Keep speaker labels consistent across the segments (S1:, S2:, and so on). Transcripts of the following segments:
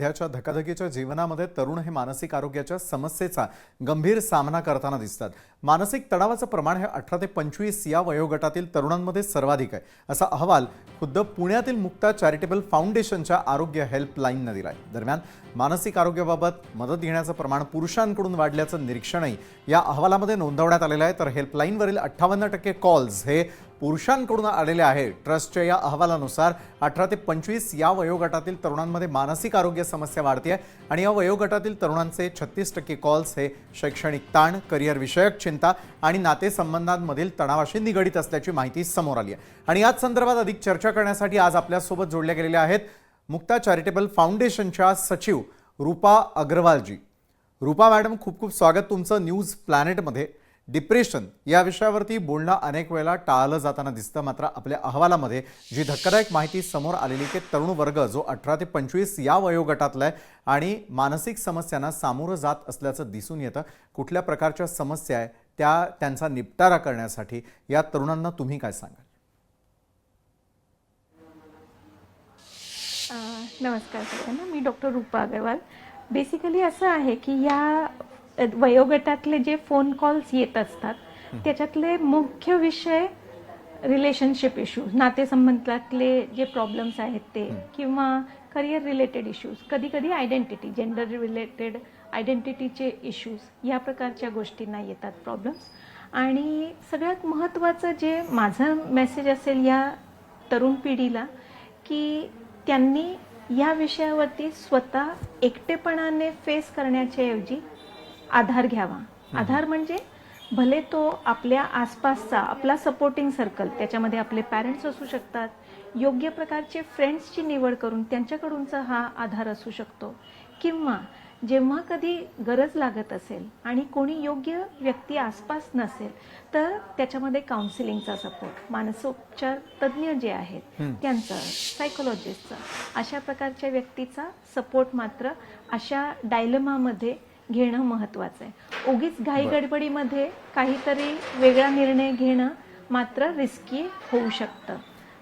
S1: सध्याच्या धकाधकीच्या जीवनामध्ये तरुण हे मानसिक आरोग्याच्या समस्येचा गंभीर सामना करताना दिसतात. मानसिक तणावाचं प्रमाण हे अठरा ते पंचवीस या वयोगटातील तरुणांमध्ये सर्वाधिक आहे असा अहवाल खुद्द पुण्यातील मुक्ता चॅरिटेबल फाउंडेशनच्या आरोग्य हेल्पलाईननं दिला आहे दरम्यान मानसिक आरोग्याबाबत मदत घेण्याचं प्रमाण पुरुषांकडून वाढल्याचं निरीक्षणही या अहवालामध्ये नोंदवण्यात आलेलं आहे. तर हेल्पलाईनवरील अठ्ठावन्न टक्के कॉल्स हे पुरुषांकडून आलेले आहे. ट्रस्टच्या या अहवालानुसार अठरा ते पंचवीस या वयोगटातील तरुणांमध्ये मानसिक आरोग्य समस्या वाढते आहे आणि या वयोगटातील तरुणांचे छत्तीस टक्के कॉल्स हे शैक्षणिक ताण करिअर विषयक चिंता आणि नातेसंबंधांमधील तणावाशी निगडीत असल्याची माहिती समोर आली आहे. आणि याच संदर्भात अधिक चर्चा करण्यासाठी आज आपल्यासोबत जोडल्या गेलेल्या आहेत मुक्ता चॅरिटेबल फाउंडेशनच्या सचिव रूपा अग्रवालजी. रूपा मॅडम खूप खूप स्वागत तुमचं न्यूज प्लॅनेटमध्ये. डिप्रेशन या विषयावरती बोलणं अनेक वेळेला टाळलं जाताना दिसतं. मात्र आपल्या अहवालामध्ये जी धक्कादायक माहिती समोर आलेली की तरुण वर्ग जो अठरा ते पंचवीस या वयोगटातला आहे आणि मानसिक समस्यांना सामोरं जात असल्याचं दिसून येतं. कुठल्या प्रकारच्या समस्या आहे त्या त्यांचा निपटारा करण्यासाठी या तरुणांना तुम्ही काय सांगाल?
S2: नमस्कार सगळ्यांना. मी डॉक्टर रूपा अग्रवाल. बेसिकली असं आहे की या वयोगटातले जे फोन कॉल्स येत असतात त्याच्यातले मुख्य विषय रिलेशनशिप इश्यूज नातेसंबंधातले जे प्रॉब्लेम्स आहेत ते किंवा करिअर रिलेटेड इश्यूज कधी कधी आयडेंटिटी जेंडर रिलेटेड आयडेंटिटीचे इश्यूज या प्रकारच्या गोष्टींना येतात प्रॉब्लेम्स आणि सगळ्यात महत्त्वाचं जे माझं मेसेज असेल या तरुण पिढीला की त्यांनी या विषयावरती स्वतः एकटेपणाने फेस करण्याच्या ऐवजी आधार घ्यावा. आधार म्हणजे भले तो आपल्या आसपासचा आपला सपोर्टिंग सर्कल त्याच्यामध्ये आपले पॅरेंट्स असू शकतात योग्य प्रकारचे फ्रेंड्सची निवड करून त्यांच्याकडूनचा हा आधार असू शकतो. किंवा जेव्हा कधी गरज लागत असेल आणि कोणी योग्य व्यक्ती आसपास नसेल तर त्याच्यामध्ये काउन्सिलिंगचा सपोर्ट मानसोपचार तज्ज्ञ जे आहेत त्यांचं सायकोलॉजिस्टचं अशा प्रकारच्या व्यक्तीचा सपोर्ट मात्र अशा डायलमामध्ये घेणं महत्त्वाचं आहे. उगीच घाई गडबडीमध्ये काहीतरी वेगळा निर्णय घेणं मात्र रिस्की होऊ शकतं.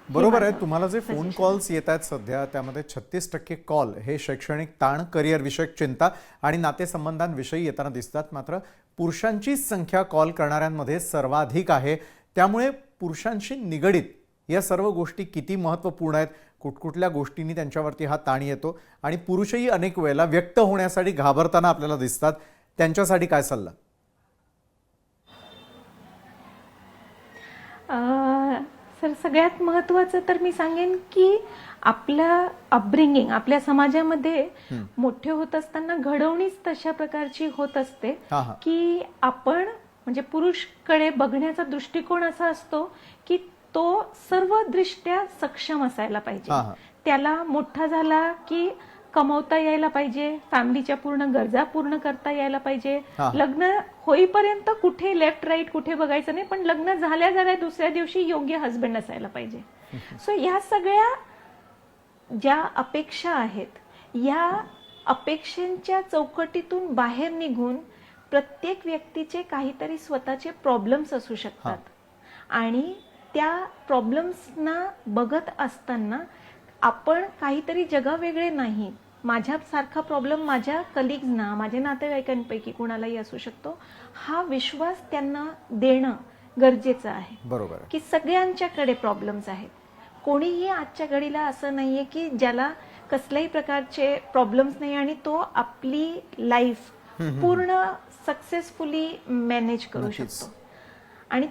S1: बरोबर आहे. तुम्हाला जे फोन. कॉल्स येत आहेत सध्या त्यामध्ये छत्तीस टक्के कॉल हे शैक्षणिक ताण करिअर विषयक चिंता आणि नातेसंबंधांविषयी येताना दिसतात. मात्र पुरुषांचीच संख्या कॉल करणाऱ्यांमध्ये सर्वाधिक आहे. त्यामुळे पुरुषांशी निगडीत या सर्व गोष्टी किती महत्त्वपूर्ण आहेत? कुठकुठल्या गोष्टींनी त्यांच्यावरती हा ताण येतो? आणि पुरुषही अनेक वेळेला व्यक्त होण्यासाठी घाबरताना आपल्याला दिसतात. त्यांच्यासाठी काय सल्ला?
S2: सर सगळ्यात महत्त्वाचं तर मी सांगेन की आपल्या अपब्रिंगिंग आपल्या समाजामध्ये मोठे होत असताना घडवणीच तशा प्रकारची होत असते की आपण म्हणजे पुरुषकडे बघण्याचा दृष्टिकोन असा असतो की तो सर्व दृष्ट्या सक्षम असायला पाहिजे. त्याला मोठा झाला की कमवता यायला पाहिजे फॅमिलीच्या पूर्ण गरजा पूर्ण करता यायला पाहिजे. लग्न होईपर्यंत कुठे लेफ्ट राईट कुठे बघायचं नाही पण लग्न झाल्या झाल्या दुसऱ्या दिवशी योग्य हस्बंड असायला पाहिजे. सो या सगळ्या ज्या अपेक्षा आहेत या अपेक्षांच्या चौकटीतून बाहेर निघून प्रत्येक व्यक्तीचे काहीतरी स्वतःचे प्रॉब्लेम्स असू शकतात. आणि त्या प्रॉब्लेम्सना बघत असताना आपण काहीतरी जगावेगळे नाही. माझ्यासारखा प्रॉब्लेम माझ्या कलिग्जना माझ्या नातेवाईकांपैकी कुणालाही असू शकतो. हा विश्वास त्यांना देणं गरजेचं आहे.
S1: बरोबर. आहे
S2: की सगळ्यांच्याकडे प्रॉब्लेम्स आहेत. कोणीही आजच्या घडीला असं नाहीये की ज्याला कसल्याही प्रकारचे प्रॉब्लेम्स नाही आणि तो आपली लाईफ पूर्ण सक्सेसफुली मॅनेज करू. शकतो. आणि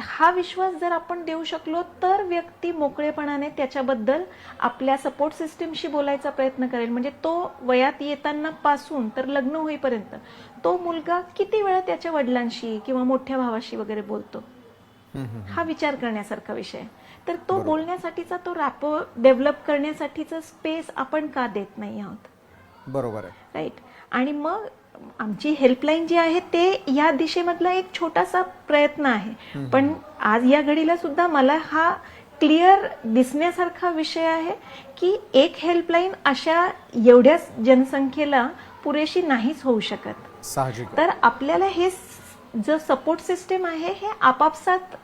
S2: हा विश्वास जर आपण देऊ शकलो तर व्यक्ती मोकळेपणाने त्याच्याबद्दल आपल्या सपोर्ट सिस्टीमशी बोलायचा प्रयत्न करेल. म्हणजे तो वयात येताना पासून तर लग्न होईपर्यंत तो मुलगा किती वेळा त्याच्या वडिलांशी किंवा मोठ्या भावाशी वगैरे बोलतो. हा विचार करण्यासारखा विषय. तर तो बोलण्यासाठीचा तो रॅपो डेव्हलप करण्यासाठीचा स्पेस आपण का देत नाही आहोत?
S1: बरोबर आहे.
S2: राईट आणि मग आमची हेल्पलाईन जी आहे ते या दिशेमधला एक छोटासा प्रयत्न आहे. पण आज या घडीला सुद्धा मला हा क्लिअर दिसण्यासारखा विषय आहे की एक हेल्पलाईन अशा एवढ्याच जनसंख्येला पुरेशी नाहीच होऊ शकत. तर आपल्याला हे जो सपोर्ट सिस्टम आहे हे आपापसात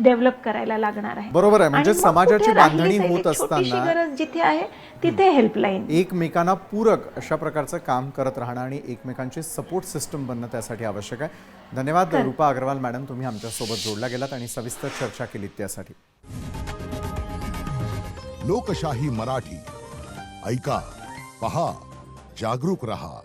S2: डेव्हलप करायला लागणार आहे.
S1: बरोबर आहे. म्हणजे समाजाची बांधणी होत असताना
S2: गरज जिथे आहे तिथे हेल्पलाईन
S1: एकमेकांना पूरक अशा प्रकारचं काम करत राहणं आणि एकमेकांची सपोर्ट सिस्टम बनणं त्यासाठी आवश्यक आहे. धन्यवाद रूपा अग्रवाल मॅडम तुम्ही आमच्यासोबत जोडल्या गेलात आणि सविस्तर चर्चा केलीत त्यासाठी.
S3: लोकशाही मराठी. ऐका पहा जागरूक रहा.